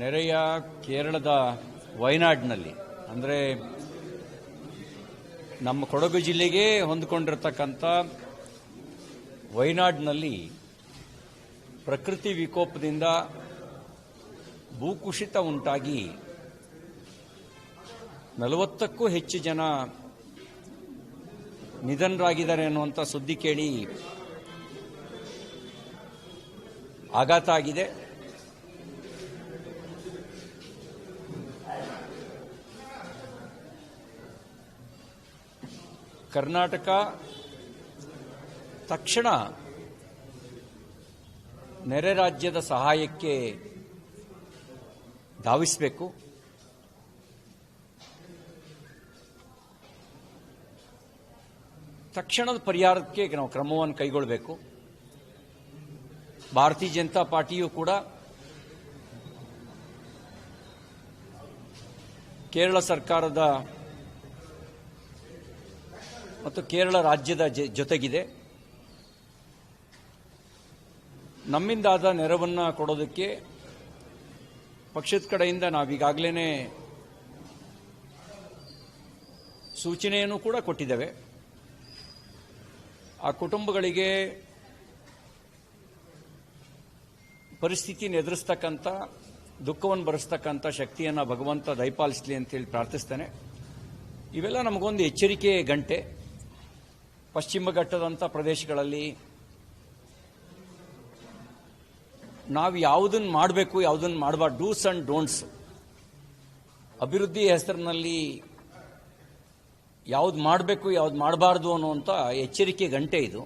ನೆರೆಯ ಕೇರಳದ ವಯನಾಡ್ನಲ್ಲಿ, ಅಂದರೆ ನಮ್ಮ ಕೊಡಗು ಜಿಲ್ಲೆಗೆ ಹೊಂದಿಕೊಂಡಿರತಕ್ಕಂಥ ವಯನಾಡ್ನಲ್ಲಿ ಪ್ರಕೃತಿ ವಿಕೋಪದಿಂದ ಭೂಕುಸಿತ ಉಂಟಾಗಿ ನಲವತ್ತಕ್ಕೂ ಹೆಚ್ಚು ಜನ ನಿಧನರಾಗಿದ್ದಾರೆ ಅನ್ನುವಂಥ ಸುದ್ದಿ ಕೇಳಿ ಆಘಾತ ಆಗಿದೆ. ಕರ್ನಾಟಕ ತಕ್ಷಣ ನೆರೆ ರಾಜ್ಯದ ಸಹಾಯಕ್ಕೆ ಧಾವಿಸಬೇಕು. ತಕ್ಷಣದ ಪರಿಹಾರಕ್ಕೆ ನಾವು ಕ್ರಮವನ್ನು ಕೈಗೊಳ್ಳಬೇಕು ಭಾರತೀಯ ಜನತಾ ಪಾರ್ಟಿಯು ಕೂಡ ಕೇರಳ ಸರ್ಕಾರದ ಮತ್ತು ಕೇರಳ ರಾಜ್ಯದ ಜೊತೆಗಿದೆ. ನಮ್ಮಿಂದಾದ ನೆರವನ್ನು ಕೊಡೋದಕ್ಕೆ ಪಕ್ಷದ ಕಡೆಯಿಂದ ನಾವೀಗಾಗಲೇ ಸೂಚನೆಯನ್ನು ಕೂಡ ಕೊಟ್ಟಿದ್ದೇವೆ. ಆ ಕುಟುಂಬಗಳಿಗೆ ಪರಿಸ್ಥಿತಿಯನ್ನು ಎದುರಿಸ್ತಕ್ಕಂಥ ದುಃಖವನ್ನು ಬರೆಸ್ತಕ್ಕಂಥ ಶಕ್ತಿಯನ್ನು ಭಗವಂತ ದಯಪಾಲಿಸಲಿ ಅಂತೇಳಿ ಪ್ರಾರ್ಥಿಸ್ತೇನೆ. ಇವೆಲ್ಲ ನಮಗೊಂದು ಎಚ್ಚರಿಕೆ ಗಂಟೆ. ಪಶ್ಚಿಮ ಘಟ್ಟದಂಥ ಪ್ರದೇಶಗಳಲ್ಲಿ ನಾವು ಯಾವುದನ್ನು ಮಾಡಬೇಕು ಯಾವುದನ್ನು ಮಾಡಬಾರ್ದು. Dos and don'ts. ಅಭಿವೃದ್ಧಿ ಹೆಸರಿನಲ್ಲಿ ಯಾವ್ದು ಮಾಡಬೇಕು, ಯಾವ್ದು ಮಾಡಬಾರ್ದು ಅನ್ನುವಂಥ ಎಚ್ಚರಿಕೆ ಗಂಟೆ ಇದು.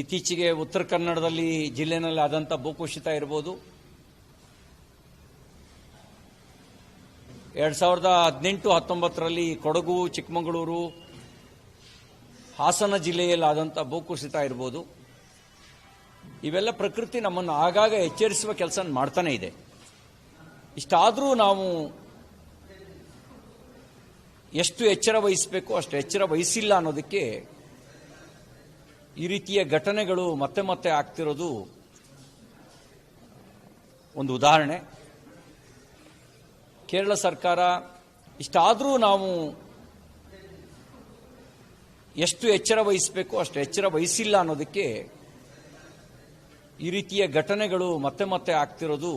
ಇತ್ತೀಚೆಗೆ ಉತ್ತರ ಕನ್ನಡದಲ್ಲಿ ಜಿಲ್ಲೆನಲ್ಲಿ ಆದಂಥ ಭೂಕುಸಿತ ಇರ್ಬೋದು. ಎರಡು ಸಾವಿರದ ಹದಿನೆಂಟು ಹತ್ತೊಂಬತ್ತರಲ್ಲಿ ಕೊಡಗು, ಚಿಕ್ಕಮಗಳೂರು ಹಾಸನ ಜಿಲ್ಲೆಯಲ್ಲಿ ಆದಂಥ ಭೂಕುಸಿತ ಇರ್ಬೋದು, ಇವೆಲ್ಲ ಪ್ರಕೃತಿ ನಮ್ಮನ್ನು ಆಗಾಗ ಎಚ್ಚರಿಸುವ ಕೆಲಸ ಮಾಡ್ತಾನೆ ಇದೆ. ಇಷ್ಟಾದರೂ ನಾವು ಎಷ್ಟು ಎಚ್ಚರ ವಹಿಸಬೇಕು ಅಷ್ಟು ಎಚ್ಚರ ವಹಿಸಿಲ್ಲ ಅನ್ನೋದಕ್ಕೆ ಈ ರೀತಿಯ ಘಟನೆಗಳು ಮತ್ತೆ ಮತ್ತೆ ಆಗ್ತಿರೋದು ಒಂದು ಉದಾಹರಣೆ. ಕೇರಳ ಸರ್ಕಾರ ಇಷ್ಟಾದರೂ ನಾವು ಎಷ್ಟು ಎಚ್ಚರ ವಹಿಸಬೇಕು, ಅಷ್ಟು ಎಚ್ಚರ ವಹಿಸಿಲ್ಲ ಅನ್ನೋದಕ್ಕೆ ಈ ರೀತಿಯ ಘಟನೆಗಳು ಮತ್ತೆ ಮತ್ತೆ ಆಗ್ತಿರೋದು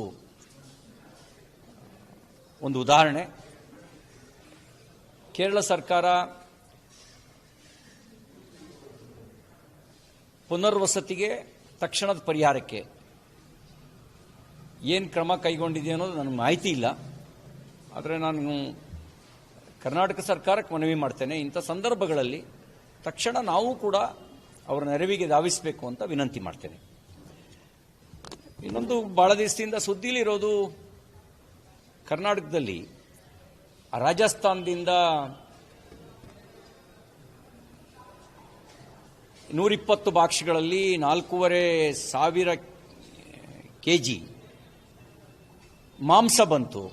ಒಂದು ಉದಾಹರಣೆ. ಕೇರಳ ಸರ್ಕಾರ ಪುನರ್ವಸತಿಗೆ ತಕ್ಷಣದ ಪರಿಹಾರಕ್ಕೆ ಏನು ಕ್ರಮ ಕೈಗೊಂಡಿದೆ ಅನ್ನೋದು ನನಗೆ ಮಾಹಿತಿ ಇಲ್ಲ. ಆದರೆ ನಾನು ಕರ್ನಾಟಕ ಸರ್ಕಾರಕ್ಕೆ ಮನವಿ ಮಾಡ್ತೇನೆ. ಇಂಥ ಸಂದರ್ಭಗಳಲ್ಲಿ ತಕ್ಷಣ ನಾವು ಕೂಡ ಅವರ ನೆರವಿಗೆ ಧಾವಿಸಬೇಕು ಅಂತ ವಿನಂತಿ ಮಾಡ್ತೇನೆ. ಇನ್ನೊಂದು ಬಹಳ ದಿವಸದಿಂದ ಸುದ್ದಿಲಿರೋದು ಕರ್ನಾಟಕದಲ್ಲಿ ರಾಜಸ್ಥಾನದಿಂದ ನೂರಿಪ್ಪತ್ತು ಬಾಕ್ಸ್ಗಳಲ್ಲಿ ನಾಲ್ಕೂವರೆ ಸಾವಿರ ಕೆ ಜಿ ಮಾಂಸ ಬಂತು.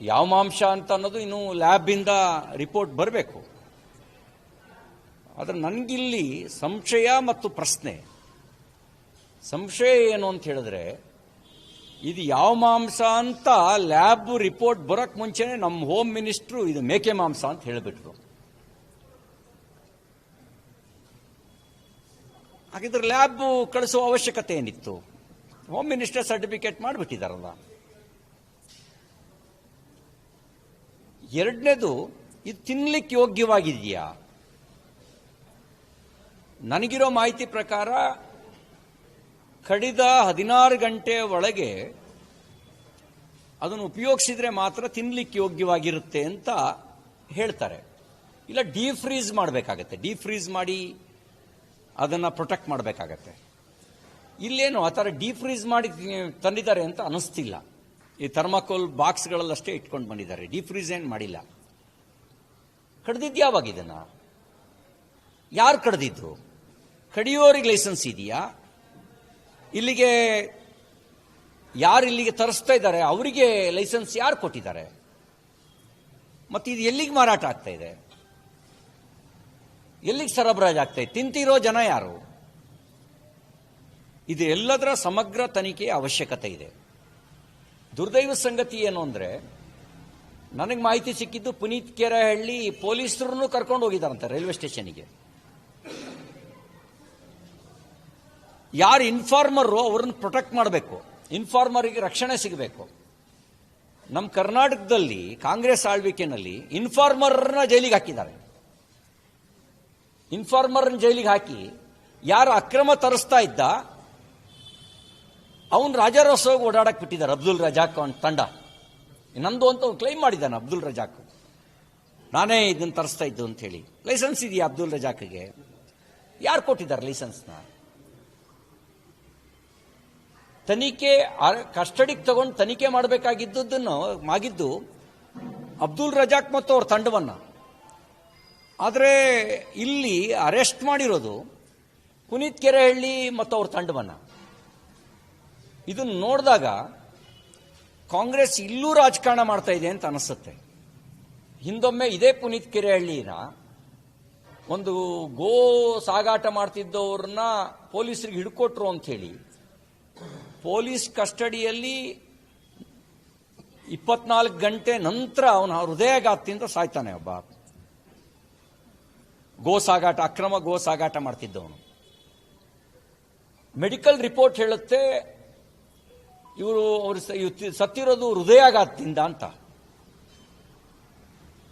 ಯಾವ ಮಾಂಸ ಅಂತ ಅನ್ನೋದು ಇನ್ನು ಲ್ಯಾಬಿಂದ ರಿಪೋರ್ಟ್ ಬರಬೇಕು. ಆದರೆ ನನಗಿಲ್ಲಿ ಸಂಶಯ ಮತ್ತು ಪ್ರಶ್ನೆ. ಸಂಶಯ ಏನು ಅಂತ ಹೇಳಿದ್ರೆ, ಇದು ಯಾವ ಮಾಂಸ ಅಂತ ಲ್ಯಾಬ್ ರಿಪೋರ್ಟ್ ಬರೋಕ್ ಮುಂಚೆನೆ ನಮ್ಮ ಹೋಮ್ ಮಿನಿಸ್ಟ್ರು ಇದು ಮೇಕೆ ಮಾಂಸ ಅಂತ ಹೇಳಿಬಿಟ್ರು. ಹಾಗಿದ್ರೆ ಲ್ಯಾಬ್ ಕಳಿಸುವ ಅವಶ್ಯಕತೆ ಏನಿತ್ತು? ಹೋಮ್ ಮಿನಿಸ್ಟರ್ ಸರ್ಟಿಫಿಕೇಟ್ ಮಾಡಿಬಿಟ್ಟಿದಾರಲ್ಲ. ಎರಡನೇದು, ಇದು ತಿನ್ಲಿಕ್ಕೆ ಯೋಗ್ಯವಾಗಿದೆಯಾ? ನನಗಿರೋ ಮಾಹಿತಿ ಪ್ರಕಾರ ಕಡಿದ ಹದಿನಾರು ಗಂಟೆ ಒಳಗೆ ಅದನ್ನು ಉಪಯೋಗಿಸಿದ್ರೆ ಮಾತ್ರ ತಿನ್ನಲಿಕ್ಕೆ ಯೋಗ್ಯವಾಗಿರುತ್ತೆ ಅಂತ ಹೇಳ್ತಾರೆ. ಇಲ್ಲ, ಡೀಫ್ರೀಸ್ ಮಾಡಬೇಕಾಗತ್ತೆ. ಡೀಫ್ರೀಸ್ ಮಾಡಿ ಅದನ್ನು ಪ್ರೊಟೆಕ್ಟ್ ಮಾಡಬೇಕಾಗತ್ತೆ. ಇಲ್ಲೇನು, ಆ ಥರ ಡೀಫ್ರೀಸ್ ಮಾಡಿ ತಂದಿದ್ದಾರೆ ಅಂತ ಅನಿಸ್ತಿಲ್ಲ. ಈ ಥರ್ಮಾಕೋಲ್ ಬಾಕ್ಸ್ಗಳಲ್ಲಷ್ಟೇ ಇಟ್ಕೊಂಡು ಬಂದಿದ್ದಾರೆ. ಡೀಫ್ರೀಸ್ ಏನು ಮಾಡಿಲ್ಲ. ಕಡ್ದಿದ್ದು ಯಾವಾಗ ಇದನ್ನ? ಯಾರು ಕಡ್ದಿದ್ದು? ಕಡಿಯೋರಿಗೆ ಲೈಸೆನ್ಸ್ ಇದೆಯಾ? ಇಲ್ಲಿಗೆ ಯಾರು ಇಲ್ಲಿಗೆ ತರಿಸ್ತಾ ಇದ್ದಾರೆ? ಅವರಿಗೆ ಲೈಸೆನ್ಸ್ ಯಾರು ಕೊಟ್ಟಿದ್ದಾರೆ? ಮತ್ತು ಇದು ಎಲ್ಲಿಗೆ ಮಾರಾಟ ಆಗ್ತಾ ಇದೆ? ಎಲ್ಲಿಗೆ ಸರಬರಾಜು ಆಗ್ತಾ ಇದೆ? ತಿಂತಿರೋ ಜನ ಯಾರು? ಇದು ಎಲ್ಲದರ ಸಮಗ್ರ ತನಿಖೆಯ ಅವಶ್ಯಕತೆ ಇದೆ. ದುರ್ದೈವ ಸಂಗತಿ ಏನು ಅಂದರೆ, ನನಗೆ ಮಾಹಿತಿ ಸಿಕ್ಕಿದ್ದು ಪುನೀತ್ ಕೆರೆಹಳ್ಳಿ ಪೊಲೀಸರನ್ನು ಕರ್ಕೊಂಡು ಹೋಗಿದ್ದಾರಂತೆ ರೈಲ್ವೆ ಸ್ಟೇಷನ್ಗೆ. ಯಾರು ಇನ್ಫಾರ್ಮರು ಅವ್ರನ್ನ ಪ್ರೊಟೆಕ್ಟ್ ಮಾಡಬೇಕು. ಇನ್ಫಾರ್ಮರಿಗೆ ರಕ್ಷಣೆ ಸಿಗಬೇಕು. ನಮ್ಮ ಕರ್ನಾಟಕದಲ್ಲಿ, ಕಾಂಗ್ರೆಸ್ ಆಳ್ವಿಕೆನಲ್ಲಿ ಇನ್ಫಾರ್ಮರ್ನ ಜೈಲಿಗೆ ಹಾಕಿದ್ದಾರೆ. ಇನ್ಫಾರ್ಮರ್ನ ಜೈಲಿಗೆ ಹಾಕಿ ಯಾರು ಅಕ್ರಮ ತರಿಸ್ತಾ ಇದ್ದ, ಅವನ್ ರಾಜಾರೋತ್ಸವ ಓಡಾಡಕ್ಕೆ ಬಿಟ್ಟಿದ್ದಾರೆ ಅಬ್ದುಲ್ ರಜಾಕ್ ಅವನ ತಂಡ. ನಂದು ಅಂತ ಅವ್ನು ಕ್ಲೈಮ್ ಮಾಡಿದ್ದಾನೆ ಅಬ್ದುಲ್ ರಜಾಕ್. ನಾನೇ ಇದನ್ನು ತರಿಸ್ತಾ ಇದ್ದು ಅಂತ ಹೇಳಿ. ಲೈಸೆನ್ಸ್ ಇದೆಯಾ ಅಬ್ದುಲ್ ರಜಾಕ್ಗೆ? ಯಾರು ಕೊಟ್ಟಿದ್ದಾರೆ ಲೈಸೆನ್ಸ್ನ ತನಿಖೆ ಕಸ್ಟಡಿಗೆ ತಗೊಂಡು ತನಿಖೆ ಮಾಡಬೇಕಾಗಿದ್ದನ್ನು ಆಗಿದ್ದು ಅಬ್ದುಲ್ ರಜಾಕ್ ಮತ್ತು ಅವ್ರ ತಂಡವನ್ನು. ಆದರೆ ಇಲ್ಲಿ ಅರೆಸ್ಟ್ ಮಾಡಿರೋದು ಪುನೀತ್ ಕೆರೆಹಳ್ಳಿ ಮತ್ತು ಅವ್ರ ತಂಡವನ್ನು. ಇದನ್ನು ನೋಡಿದಾಗ ಕಾಂಗ್ರೆಸ್ ಇಲ್ಲೂ ರಾಜಕಾರಣ ಮಾಡ್ತಾ ಇದೆ ಅಂತ ಅನಿಸುತ್ತೆ. ಹಿಂದೊಮ್ಮೆ ಇದೇ ಪುನೀತ್ ಕೆರೆಹಳ್ಳಿನ ಒಂದು ಗೋ ಸಾಗಾಟ ಮಾಡ್ತಿದ್ದವ್ರನ್ನ ಪೊಲೀಸರಿಗೆ ಹಿಡ್ಕೊಟ್ರು ಅಂತ ಹೇಳಿ ಪೊಲೀಸ್ ಕಸ್ಟಡಿಯಲ್ಲಿ ಇಪ್ಪತ್ನಾಲ್ಕು ಗಂಟೆ ನಂತರ ಅವನ ಹೃದಯಾಘಾತದಿಂದ ಸಾಯ್ತಾನೆ ಒಬ್ಬ ಗೋ ಸಾಗಾಟ ಅಕ್ರಮ ಗೋ ಸಾಗಾಟ ಮಾಡ್ತಿದ್ದವನು. ಮೆಡಿಕಲ್ ರಿಪೋರ್ಟ್ ಹೇಳುತ್ತೆ, ಇವರು ಅವರು ಸತ್ತಿರೋದು ಹೃದಯಾಘಾತದಿಂದ ಅಂತ.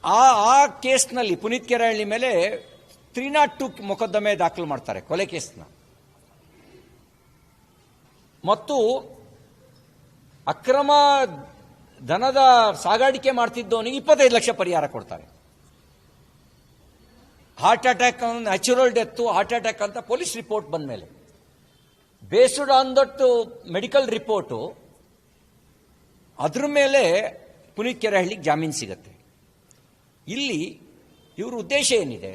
ಆ ಆ ಕೇಸ್ನಲ್ಲಿ ಪುನೀತ್ ಕೆರಹಳ್ಳಿ ಮೇಲೆ ತ್ರೀ ನಾಟ್ ಟು ಮೊಕದ್ದಮೆ ದಾಖಲು ಮಾಡ್ತಾರೆ ಕೊಲೆ ಕೇಸ್ನ. ಮತ್ತು ಅಕ್ರಮ ಧನದ ಸಾಗಾಣಿಕೆ ಮಾಡ್ತಿದ್ದವನಿಗೆ ಇಪ್ಪತ್ತೈದು ಲಕ್ಷ ಪರಿಹಾರ ಕೊಡ್ತಾರೆ. Heart attack natural death, heart attack ಅಂತ ಪೊಲೀಸ್ ರಿಪೋರ್ಟ್ ಬಂದ ಮೇಲೆ based on that medical report, ಅದ್ರ ಮೇಲೆ ಪುನೀತ್ ಕೆರೆಹಳ್ಳಿಗೆ ಜಾಮೀನು ಸಿಗತ್ತೆ. ಇಲ್ಲಿ ಇವ್ರ ಉದ್ದೇಶ ಏನಿದೆ?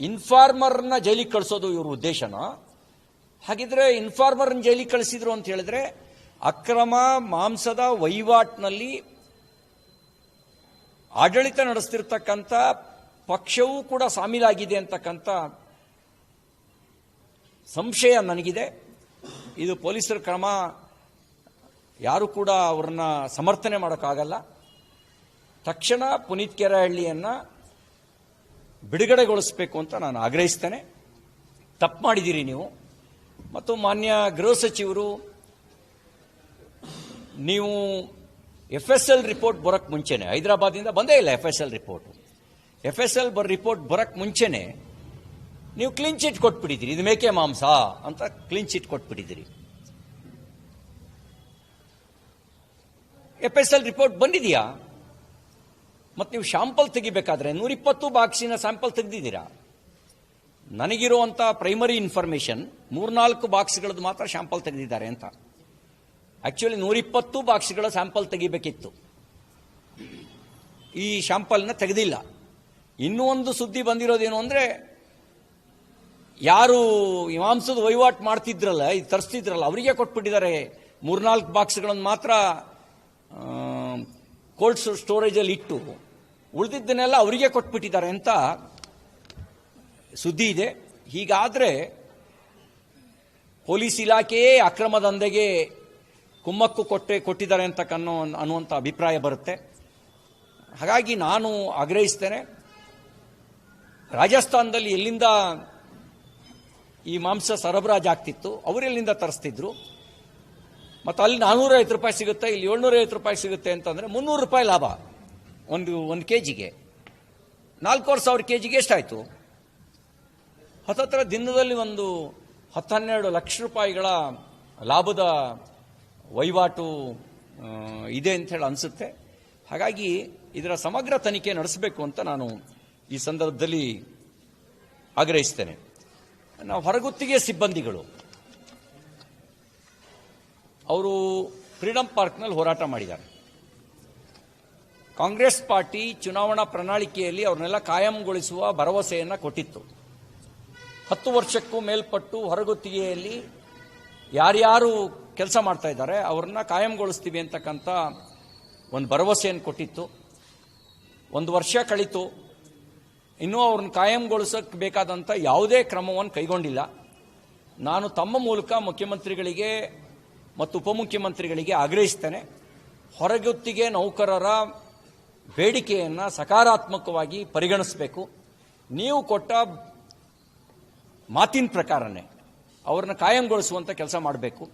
ಇನ್ಫಾರ್ಮರ್ನ ಜೈಲಿಗೆ ಕಳಿಸೋದು ಇವ್ರ ಉದ್ದೇಶನ? ಹಾಗಿದ್ರೆ ಇನ್ಫಾರ್ಮರ್ನ ಜೈಲಿಗೆ ಕಳಿಸಿದ್ರು ಅಂತ ಹೇಳಿದ್ರೆ ಅಕ್ರಮ ಮಾಂಸದ ವಹಿವಾಟಿನಲ್ಲಿ ಆಡಳಿತ ನಡೆಸ್ತಿರ್ತಕ್ಕಂಥ ಪಕ್ಷವೂ ಕೂಡ ಸಾಮೀಲಾಗಿದೆ ಅಂತಕ್ಕಂಥ ಸಂಶಯ ನನಗಿದೆ. ಇದು ಪೊಲೀಸರ ಕ್ರಮ. ಯಾರು ಕೂಡ ಅವ್ರನ್ನ ಸಮರ್ಥನೆ ಮಾಡೋಕ್ಕಾಗಲ್ಲ. ತಕ್ಷಣ ಪುನೀತ್ ಕೆರಹಳ್ಳಿಯನ್ನ ಬಿಡುಗಡೆಗೊಳಿಸಬೇಕು ಅಂತ ನಾನು ಆಗ್ರಹಿಸ್ತೇನೆ. ತಪ್ಪು ಮಾಡಿದ್ದೀರಿ ನೀವು. ಮತ್ತು ಮಾನ್ಯ ಗೃಹ ಸಚಿವರು, ನೀವು ಎಫ್ ಎಸ್ ಎಲ್ ರಿಪೋರ್ಟ್ ಬರೋಕ್ಕೆ ಮುಂಚೆನೆ ಹೈದರಾಬಾದಿಂದ ಬಂದೇ ಇಲ್ಲ F S L report F S L ಬರ್ ರಿಪೋರ್ಟ್ ಬರೋಕ್ಕೆ ಮುಂಚೆನೆ ನೀವು ಕ್ಲೀನ್ ಚಿಟ್ ಕೊಟ್ಬಿಟ್ಟಿದ್ದೀರಿ. ಇದು ಮೇಕೆ ಮಾಂಸ ಅಂತ ಕ್ಲೀನ್ ಚಿಟ್ ಕೊಟ್ಬಿಟ್ಟಿದ್ದೀರಿ. ಎಫ್ ಎಸ್ ಎಲ್ ರಿಪೋರ್ಟ್ ಬಂದಿದೆಯಾ? ಮತ್ತು ನೀವು ಶಾಂಪಲ್ ತೆಗಿಬೇಕಾದ್ರೆ ನೂರಿಪ್ಪತ್ತು ಬಾಕ್ಸಿನ ಸ್ಯಾಂಪಲ್ ತೆಗೆದಿದ್ದೀರಾ? ನನಗಿರುವಂಥ ಪ್ರೈಮರಿ ಇನ್ಫಾರ್ಮೇಶನ್ ಮೂರ್ನಾಲ್ಕು ಬಾಕ್ಸ್ಗಳದ್ದು ಮಾತ್ರ ಶಾಂಪಲ್ ತೆಗೆದಿದ್ದಾರೆ ಅಂತ. ಆಕ್ಚುಲಿ ನೂರಿಪ್ಪತ್ತು ಬಾಕ್ಸ್ಗಳ ಸ್ಯಾಂಪಲ್ ತೆಗಿಬೇಕಿತ್ತು. ಈ ಶಾಂಪಲ್ನ ತೆಗೆದಿಲ್ಲ. ಇನ್ನೂ ಒಂದು ಸುದ್ದಿ ಬಂದಿರೋದೇನು ಅಂದರೆ, ಯಾರು ಮಾಂಸದ ವಹಿವಾಟು ಮಾಡ್ತಿದ್ರಲ್ಲ, ಇದು ತರಿಸ್ತಿದ್ರಲ್ಲ, ಅವರಿಗೆ ಕೊಟ್ಬಿಟ್ಟಿದ್ದಾರೆ. ಮೂರ್ನಾಲ್ಕು ಬಾಕ್ಸ್ಗಳನ್ನು ಮಾತ್ರ ಕೋಲ್ಡ್ ಸ್ಟೋರೇಜಲ್ಲಿ ಇಟ್ಟು ಉಳಿದಿದ್ದನ್ನೆಲ್ಲ ಅವರಿಗೆ ಕೊಟ್ಬಿಟ್ಟಿದ್ದಾರೆ ಅಂತ ಸುದ್ದಿ ಇದೆ. ಹೀಗಾದರೆ ಪೊಲೀಸ್ ಇಲಾಖೆಯೇ ಅಕ್ರಮ ದಂಧೆಗೆ ಕುಮ್ಮಕ್ಕು ಕೊಟ್ಟೆ, ಕೊಟ್ಟಿದ್ದಾರೆ ಅಂತ ಕನ್ನೋ ಅನ್ನುವಂಥ ಅಭಿಪ್ರಾಯ ಬರುತ್ತೆ. ಹಾಗಾಗಿ ನಾನು ಆಗ್ರಹಿಸ್ತೇನೆ. ರಾಜಸ್ಥಾನದಲ್ಲಿ ಎಲ್ಲಿಂದ ಈ ಮಾಂಸ ಸರಬರಾಜು ಆಗ್ತಿತ್ತು ಅವರೆಲ್ಲಿಂದ ತರಿಸ್ತಿದ್ರು? ಮತ್ತು ಅಲ್ಲಿ ನಾನ್ನೂರೈವತ್ತು ರೂಪಾಯಿ ಸಿಗುತ್ತೆ, ಇಲ್ಲಿ ಏಳ್ನೂರೈವತ್ತು ರೂಪಾಯಿ ಸಿಗುತ್ತೆ ಅಂತಂದರೆ ಮುನ್ನೂರು ರೂಪಾಯಿ ಲಾಭ. ಒಂದು ಒಂದು ಕೆ ಜಿಗೆ ನಾಲ್ಕೂವರೆ ಸಾವಿರ ಕೆ ಜಿಗೆ ಎಷ್ಟಾಯಿತು? ಹತ್ತತ್ರ ದಿನದಲ್ಲಿ ಒಂದು ಹತ್ತು ಹನ್ನೆರಡು ಲಕ್ಷ ರೂಪಾಯಿಗಳ ಲಾಭದ ವಹಿವಾಟು ಇದೆ ಅಂತ ಹೇಳಿ ಅನಿಸುತ್ತೆ. ಹಾಗಾಗಿ ಇದರ ಸಮಗ್ರ ತನಿಖೆ ನಡೆಸಬೇಕು ಅಂತ ನಾನು ಈ ಸಂದರ್ಭದಲ್ಲಿ ಆಗ್ರಹಿಸ್ತೇನೆ. ನಾವು ಹೊರಗುತ್ತಿಗೆ ಸಿಬ್ಬಂದಿಗಳು, ಅವರು ಫ್ರೀಡಂ ಪಾರ್ಕ್ನಲ್ಲಿ ಹೋರಾಟ ಮಾಡಿದ್ದಾರೆ. ಕಾಂಗ್ರೆಸ್ ಪಾರ್ಟಿ ಚುನಾವಣಾ ಪ್ರಣಾಳಿಕೆಯಲ್ಲಿ ಅವ್ರನ್ನೆಲ್ಲ ಕಾಯಂಗೊಳಿಸುವ ಭರವಸೆಯನ್ನು ಕೊಟ್ಟಿತ್ತು. ಹತ್ತು ವರ್ಷಕ್ಕೂ ಮೇಲ್ಪಟ್ಟು ಹೊರಗುತ್ತಿಗೆಯಲ್ಲಿ ಯಾರ್ಯಾರು ಕೆಲಸ ಮಾಡ್ತಾ ಇದ್ದಾರೆ, ಅವ್ರನ್ನ ಕಾಯಂಗೊಳಿಸ್ತೀವಿ ಅಂತಕ್ಕಂಥ ಒಂದು ಭರವಸೆಯನ್ನು ಕೊಟ್ಟಿತ್ತು. ಒಂದು ವರ್ಷ ಕಳೀತು. ಇನ್ನೂ ಅವ್ರನ್ನ ಕಾಯಂಗೊಳಿಸಕ್ಕೆ ಬೇಕಾದಂಥ ಯಾವುದೇ ಕ್ರಮವನ್ನು ಕೈಗೊಂಡಿಲ್ಲ. ನಾನು ತಮ್ಮ ಮೂಲಕ ಮುಖ್ಯಮಂತ್ರಿಗಳಿಗೆ ಮತ್ತು ಉಪಮುಖ್ಯಮಂತ್ರಿಗಳಿಗೆ ಆಗ್ರಹಿಸ್ತೇನೆ. ಹೊರಗುತ್ತಿಗೆ ನೌಕರರ ಬೇಡಿಕೆಯನ್ನು ಸಕಾರಾತ್ಮಕವಾಗಿ ಪರಿಗಣಿಸಬೇಕು. ನೀವು ಕೊಟ್ಟ ಮಾತಿನ ಪ್ರಕಾರನೇ. ಅವ್ರನ್ನ ಕಾಯಂಗೊಳಿಸುವಂಥ ಕೆಲಸ ಮಾಡಬೇಕು.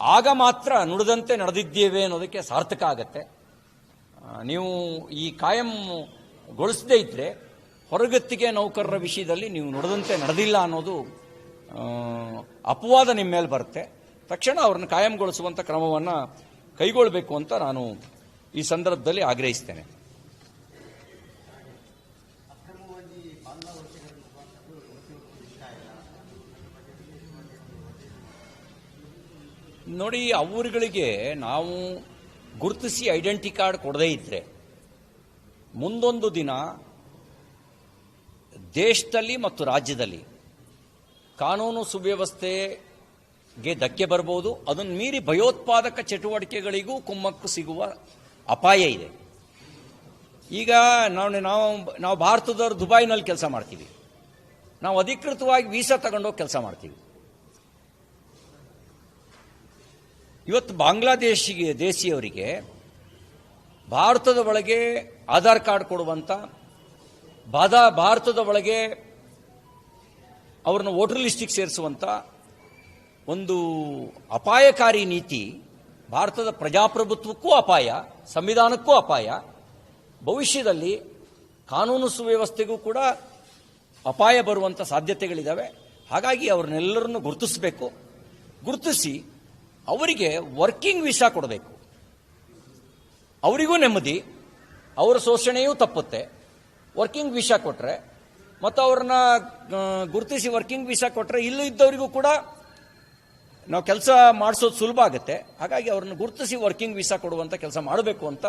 ಆಗ ಮಾತ್ರ ನುಡಿದಂತೆ ನಡೆದಿದ್ದೇವೆ ಅನ್ನೋದಕ್ಕೆ ಸಾರ್ಥಕ ಆಗತ್ತೆ. ನೀವು ಈ ಕಾಯಂಗೊಳಿಸದೇ ಇದ್ದರೆ ಹೊರಗತ್ತಿಗೆ ನೌಕರರ ವಿಷಯದಲ್ಲಿ ನೀವು ನುಡಿದಂತೆ ನಡೆದಿಲ್ಲ ಅನ್ನೋದು ಅಪವಾದ ನಿಮ್ಮ ಮೇಲೆ ಬರುತ್ತೆ. ತಕ್ಷಣ ಅವ್ರನ್ನ ಕಾಯಂಗೊಳಿಸುವಂಥ ಕ್ರಮವನ್ನು ಕೈಗೊಳ್ಳಬೇಕು ಅಂತ ನಾನು ಈ ಸಂದರ್ಭದಲ್ಲಿ ಆಗ್ರಹಿಸ್ತೇನೆ. ನೋಡಿ, ಅವರುಗಳಿಗೆ ನಾವು ಗುರುತಿಸಿ ಐಡೆಂಟಿ ಕಾರ್ಡ್ ಕೊಡದೇ ಇದ್ರೆ, ಮುಂದೊಂದು ದಿನ ದೇಶದಲ್ಲಿ ಮತ್ತು ರಾಜ್ಯದಲ್ಲಿ ಕಾನೂನು ಸುವ್ಯವಸ್ಥೆಗೆ ಧಕ್ಕೆ ಬರಬಹುದು ಅದನ್ನು ಮೀರಿ ಭಯೋತ್ಪಾದಕ ಚಟುವಟಿಕೆಗಳಿಗೂ ಕುಮ್ಮಕ್ಕು ಸಿಗುವ ಅಪಾಯ ಇದೆ. ಈಗ ನಾವು ನಾವು ನಾವು ಭಾರತದವರು ದುಬೈನಲ್ಲಿ ಕೆಲಸ ಮಾಡ್ತೀವಿ. ನಾವು ಅಧಿಕೃತವಾಗಿ ವೀಸಾ ತಗೊಂಡೋಗಿ ಕೆಲಸ ಮಾಡ್ತೀವಿ. ಇವತ್ತು ಬಾಂಗ್ಲಾದೇಶಿಗೆ, ದೇಶಿಯವರಿಗೆ ಭಾರತದ ಒಳಗೆ ಆಧಾರ್ ಕಾರ್ಡ್ ಕೊಡುವಂಥ ಬಾದ ಭಾರತದ ಒಳಗೆ ಅವ್ರನ್ನ ವೋಟರ್ ಲಿಸ್ಟಿಗೆ ಸೇರಿಸುವಂಥ ಒಂದು ಅಪಾಯಕಾರಿ ನೀತಿ, ಭಾರತದ ಪ್ರಜಾಪ್ರಭುತ್ವಕ್ಕೂ ಅಪಾಯ, ಸಂವಿಧಾನಕ್ಕೂ ಅಪಾಯ, ಭವಿಷ್ಯದಲ್ಲಿ ಕಾನೂನು ಸುವ್ಯವಸ್ಥೆಗೂ ಕೂಡ ಅಪಾಯ ಬರುವಂಥ ಸಾಧ್ಯತೆಗಳಿದ್ದಾವೆ ಹಾಗಾಗಿ ಅವ್ರನ್ನೆಲ್ಲರನ್ನು ಗುರುತಿಸಬೇಕು. ಗುರುತಿಸಿ ಅವರಿಗೆ ವರ್ಕಿಂಗ್ ವೀಸಾ ಕೊಡಬೇಕು. ಅವರಿಗೂ ನೆಮ್ಮದಿ, ಅವರ ಶೋಷಣೆಯೂ ತಪ್ಪುತ್ತೆ. ವರ್ಕಿಂಗ್ ವೀಸಾ ಕೊಟ್ಟರೆ ಮತ್ತು ಅವ್ರನ್ನ ಗುರುತಿಸಿ ವರ್ಕಿಂಗ್ ವೀಸಾ ಕೊಟ್ಟರೆ ಇಲ್ಲೂ ಇದ್ದವರಿಗೂ ಕೂಡ ನಾವು ಕೆಲಸ ಮಾಡಿಸೋದು ಸುಲಭ ಆಗುತ್ತೆ. ಹಾಗಾಗಿ ಅವ್ರನ್ನ ಗುರುತಿಸಿ ವರ್ಕಿಂಗ್ ವೀಸಾ ಕೊಡುವಂಥ ಕೆಲಸ ಮಾಡಬೇಕು ಅಂತ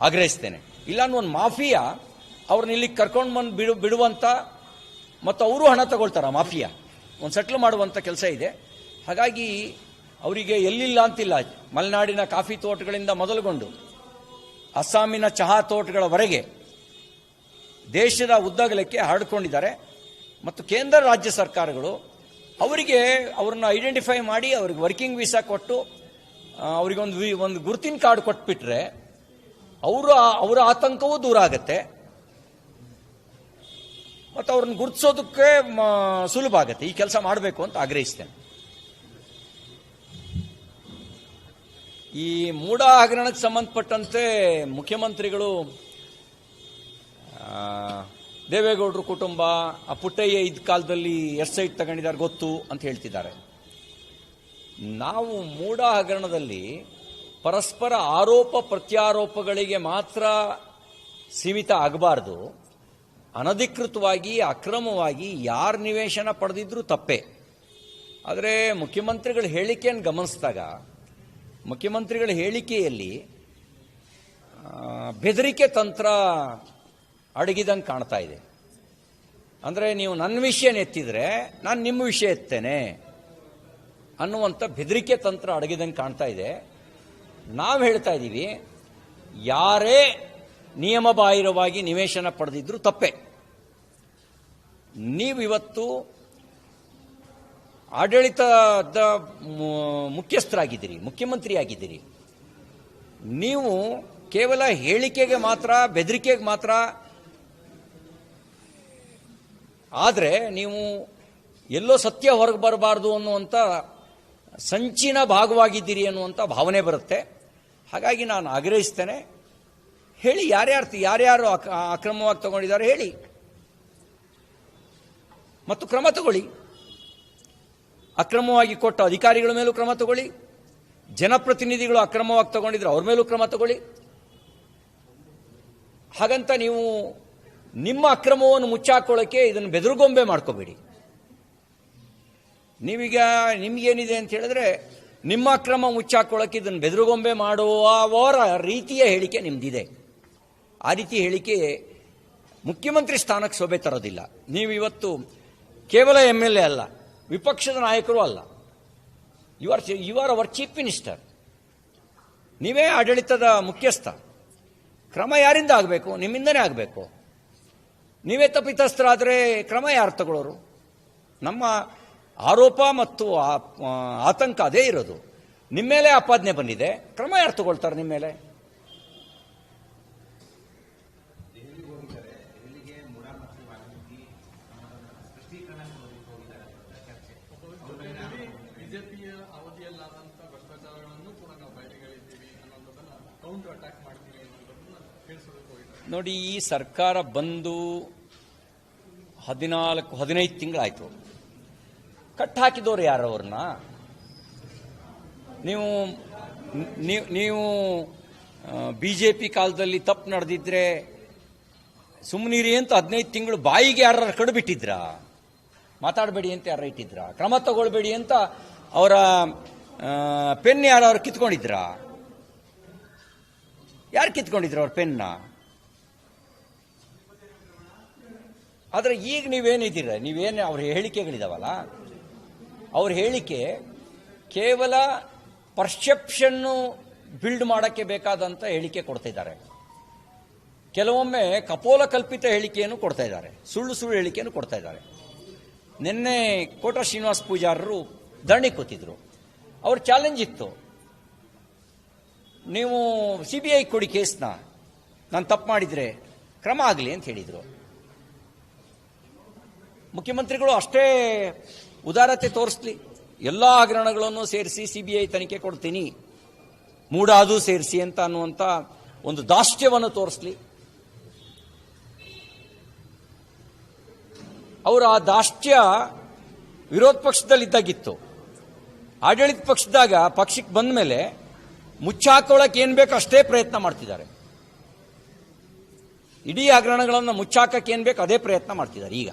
ಆಗ್ರಹಿಸ್ತೇನೆ. ಇಲ್ಲ ಒಂದು ಮಾಫಿಯಾ ಅವ್ರನ್ನ ಇಲ್ಲಿಗೆ ಕರ್ಕೊಂಡು ಬಂದು ಬಿಡು ಬಿಡುವಂಥ ಮತ್ತು ಅವರು ಹಣ ತಗೊಳ್ತಾರೆ ಮಾಫಿಯಾ. ಒಂದು ಸೆಟ್ಲ್ ಮಾಡುವಂಥ ಕೆಲಸ ಇದೆ. ಹಾಗಾಗಿ ಅವರಿಗೆ ಎಲ್ಲಿಲ್ಲ ಅಂತಿಲ್ಲ. ಮಲೆನಾಡಿನ ಕಾಫಿ ತೋಟಗಳಿಂದ ಮೊದಲುಗೊಂಡು, ಅಸ್ಸಾಮಿನ ಚಹಾ ತೋಟಗಳವರೆಗೆ ದೇಶದ ಉದ್ದಗಲಕ್ಕೆ ಹರಡ್ಕೊಂಡಿದ್ದಾರೆ. ಮತ್ತು ಕೇಂದ್ರ ರಾಜ್ಯ ಸರ್ಕಾರಗಳು ಅವರಿಗೆ ಅವ್ರನ್ನ ಐಡೆಂಟಿಫೈ ಮಾಡಿ, ಅವ್ರಿಗೆ ವರ್ಕಿಂಗ್ ವೀಸಾ ಕೊಟ್ಟು ಅವರಿಗೊಂದು ಒಂದು ಗುರುತಿನ ಕಾರ್ಡ್ ಕೊಟ್ಬಿಟ್ರೆ ಅವರು, ಅವರ ಆತಂಕವೂ ದೂರ ಆಗುತ್ತೆ. ಮತ್ತು ಅವ್ರನ್ನ ಗುರುತಿಸೋದಕ್ಕೆ ಸುಲಭ ಆಗುತ್ತೆ. ಈ ಕೆಲಸ ಮಾಡಬೇಕು ಅಂತ ಆಗ್ರಹಿಸ್ತೇನೆ. ಈ ಮೂಢ ಹಗರಣಕ್ಕೆ ಸಂಬಂಧಪಟ್ಟಂತೆ ಮುಖ್ಯಮಂತ್ರಿಗಳು ದೇವೇಗೌಡರ ಕುಟುಂಬ, ಆ ಪುಟ್ಟಯ್ಯ ಇದ್ದ ಕಾಲದಲ್ಲಿ ಎಷ್ಟು ಸೈಟ್ ತಗೊಂಡಿದ್ದಾರೆ ಗೊತ್ತು ಅಂತ ಹೇಳ್ತಿದ್ದಾರೆ. ನಾವು ಮೂಢ ಹಗರಣದಲ್ಲಿ ಪರಸ್ಪರ ಆರೋಪ ಪ್ರತ್ಯಾರೋಪಗಳಿಗೆ ಮಾತ್ರ ಸೀಮಿತ ಆಗಬಾರ್ದು. ಅನಧಿಕೃತವಾಗಿ, ಅಕ್ರಮವಾಗಿ ಯಾರು ನಿವೇಶನ ಪಡೆದಿದ್ರೂ ತಪ್ಪೇ. ಆದರೆ ಮುಖ್ಯಮಂತ್ರಿಗಳ ಹೇಳಿಕೆಯನ್ನು ಗಮನಿಸಿದಾಗ ಮುಖ್ಯಮಂತ್ರಿಗಳ ಹೇಳಿಕೆಯಲ್ಲಿ ಬೆದರಿಕೆ ತಂತ್ರ ಅಡಗಿದಂಗೆ ಕಾಣ್ತಾ ಇದೆ. ಅಂದರೆ ನೀವು ನನ್ನ ವಿಷಯ ಎತ್ತಿದ್ರೆ ನಾನು ನಿಮ್ಮ ವಿಷಯ ಎತ್ತೇನೆ ಅನ್ನುವಂಥ ಬೆದರಿಕೆ ತಂತ್ರ ಅಡಗಿದಂಗೆ ಕಾಣ್ತಾ ಇದೆ. ನಾವು ಹೇಳ್ತಾ ಇದ್ದೀವಿ ಯಾರೇ ನಿಯಮ ಬಾಹಿರವಾಗಿ ನಿವೇಶನ ಪಡೆದಿದ್ರು ತಪ್ಪೆ. ನೀವು ಇವತ್ತು ಆಡಳಿತದ ಮುಖ್ಯಸ್ಥರಾಗಿದ್ದೀರಿ ಮುಖ್ಯಮಂತ್ರಿ ಆಗಿದ್ದೀರಿ ನೀವು ಕೇವಲ ಹೇಳಿಕೆಗೆ ಮಾತ್ರ, ಬೆದರಿಕೆಗೆ ಮಾತ್ರ, ಆದರೆ ನೀವು ಎಲ್ಲೋ ಸತ್ಯ ಹೊರಗೆ ಬರಬಾರ್ದು ಅನ್ನುವಂಥ ಸಂಚಿನ ಭಾಗವಾಗಿದ್ದೀರಿ ಅನ್ನುವಂಥ ಭಾವನೆ ಬರುತ್ತೆ. ಹಾಗಾಗಿ ನಾನು ಆಗ್ರಹಿಸ್ತೇನೆ. ಹೇಳಿ ಯಾರ್ಯಾರು ಯಾರ್ಯಾರು ಅಕ್ರಮವಾಗಿ ತಗೊಂಡಿದ್ದಾರೆ ಹೇಳಿ. ಮತ್ತು ಕ್ರಮ ತಗೊಳ್ಳಿ. ಅಕ್ರಮವಾಗಿ ಕೊಟ್ಟ ಅಧಿಕಾರಿಗಳ ಮೇಲೂ ಕ್ರಮ ತಗೊಳ್ಳಿ. ಜನಪ್ರತಿನಿಧಿಗಳು ಅಕ್ರಮವಾಗಿ ತಗೊಂಡಿದ್ರೆ ಅವ್ರ ಮೇಲೂ ಕ್ರಮ ತಗೊಳ್ಳಿ. ಹಾಗಂತ ನೀವು ನಿಮ್ಮ ಅಕ್ರಮವನ್ನು ಮುಚ್ಚಾಕೊಳ್ಳೋಕ್ಕೆ ಇದನ್ನು ಬೆದರುಗೊಂಬೆ ಮಾಡ್ಕೋಬೇಡಿ. ನೀವೀಗ ನಿಮ್ಗೇನಿದೆ ಅಂತ ಹೇಳಿದ್ರೆ ನಿಮ್ಮ ಅಕ್ರಮ ಮುಚ್ಚಾಕೊಳ್ಳೋಕೆ ಇದನ್ನು ಬೆದರುಗೊಂಬೆ ಮಾಡುವವರ ರೀತಿಯ ಹೇಳಿಕೆ ನಿಮ್ದಿದೆ. ಆ ರೀತಿ ಹೇಳಿಕೆ ಮುಖ್ಯಮಂತ್ರಿ ಸ್ಥಾನಕ್ಕೆ ಶೋಭೆ ತರೋದಿಲ್ಲ. ನೀವು ಇವತ್ತು ಕೇವಲ ಎಂ ಎಲ್ ಎ ಅಲ್ಲ ವಿಪಕ್ಷದ ನಾಯಕರು ಅಲ್ಲ. You are you are our chief minister ನೀವೇ ಆಡಳಿತದ ಮುಖ್ಯಸ್ಥ. ಕ್ರಮ ಯಾರಿಂದ ಆಗಬೇಕು? ನಿಮ್ಮಿಂದನೇ ಆಗಬೇಕು. ನೀವೇ ತಪ್ಪಿತಸ್ಥರಾದರೆ ಕ್ರಮ ಯಾರು ತಗೊಳ್ಳೋರು? ನಮ್ಮ ಆರೋಪ ಮತ್ತು ಆತಂಕ ಅದೇ ಇರೋದು. ನಿಮ್ಮ ಮೇಲೆ ಆಪಾದನೆ ಬಂದಿದೆ. ಕ್ರಮ ಯಾರು ತಗೊಳ್ತಾರೆ ನಿಮ್ಮ ಮೇಲೆ? ನೋಡಿ, ಈ ಸರ್ಕಾರ ಬಂದು ಹದಿನಾಲ್ಕು, ಹದಿನೈದು ತಿಂಗಳಾಯ್ತು. ಕಟ್ ಹಾಕಿದವರು ಯಾರು ಅವ್ರನ್ನ? ನೀವು, ನೀವು- ಬಿ ಜೆ ಪಿ ಕಾಲದಲ್ಲಿ ತಪ್ಪು ನಡೆದಿದ್ರೆ ಸುಮ್ಮನಿರಿ ಅಂತ ಹದಿನೈದು ತಿಂಗಳು ಬಾಯಿಗೆ ಯಾರು ಕಡ್ಬಿಟ್ಟಿದ್ರಾ? ಮಾತಾಡಬೇಡಿ ಅಂತ ಯಾರು ಇಟ್ಟಿದ್ರ? ಕ್ರಮ ತಗೊಳ್ಬೇಡಿ ಅಂತ ಅವರ ಪೆನ್ ಯಾರು ಕಿತ್ಕೊಂಡಿದ್ರಾ? ಯಾರು ಕಿತ್ಕೊಂಡಿದ್ರು ಅವ್ರ ಪೆನ್ನ? ಆದರೆ ಈಗ ನೀವೇನಿದ್ದೀರ? ನೀವೇನು ಅವ್ರ ಹೇಳಿಕೆಗಳಿದಾವಲ್ಲ? ಅವ್ರ ಹೇಳಿಕೆ ಕೇವಲ ಪರ್ಸೆಪ್ಷನ್ನು ಬಿಲ್ಡ್ ಮಾಡೋಕ್ಕೆ ಬೇಕಾದಂಥ ಹೇಳಿಕೆ ಕೊಡ್ತಾ ಇದ್ದಾರೆ ಕೆಲವೊಮ್ಮೆ ಕಪೋಲ ಕಲ್ಪಿತ ಹೇಳಿಕೆಯನ್ನು ಕೊಡ್ತಾ ಇದ್ದಾರೆ ಸುಳ್ಳು ಸುಳ್ಳು ಹೇಳಿಕೆಯನ್ನು ಕೊಡ್ತಾ ಇದ್ದಾರೆ ನಿನ್ನೆ ಕೋಟ ಶ್ರೀನಿವಾಸ್ ಪೂಜಾರರು ಧರಣಿ ಕೂತಿದ್ರು. ಅವ್ರ ಚಾಲೆಂಜ್ ಇತ್ತು. ನೀವು ಸಿ ಬಿ ಐ ಕೊಡಿ ಕೇಸ್ನ ನಾನು ತಪ್ಪು ಮಾಡಿದರೆ ಕ್ರಮ ಆಗಲಿ ಅಂತ ಹೇಳಿದರು. ಮುಖ್ಯಮಂತ್ರಿಗಳು ಅಷ್ಟೇ ಉದಾರತೆ ತೋರಿಸ್ಲಿ. ಎಲ್ಲ ಹಗರಣಗಳನ್ನು ಸೇರಿಸಿ ಸಿ ಬಿ ಐ ತನಿಖೆ ಕೊಡ್ತೀನಿ. ಮೂಡಾದು ಸೇರಿಸಿ ಅಂತ ಅನ್ನುವಂಥ ಒಂದು ದಾಷ್ಟ್ಯವನ್ನು ತೋರಿಸ್ಲಿ. ಅವರು ಆ ದಾಷ್ಟ್ಯ ವಿರೋಧ ಪಕ್ಷದಲ್ಲಿದ್ದಾಗಿತ್ತು ಆಡಳಿತ ಪಕ್ಷದಾಗ ಪಕ್ಷಕ್ಕೆ ಬಂದ ಮೇಲೆ ಮುಚ್ಚಾಕೊಳಕ್ಕೆ ಏನು ಬೇಕು ಅಷ್ಟೇ ಪ್ರಯತ್ನ ಮಾಡ್ತಿದ್ದಾರೆ. ಇಡೀ ಹಗರಣಗಳನ್ನು ಮುಚ್ಚಾಕಕ್ಕೆ ಏನು ಬೇಕು ಅದೇ ಪ್ರಯತ್ನ ಮಾಡ್ತಿದ್ದಾರೆ ಈಗ.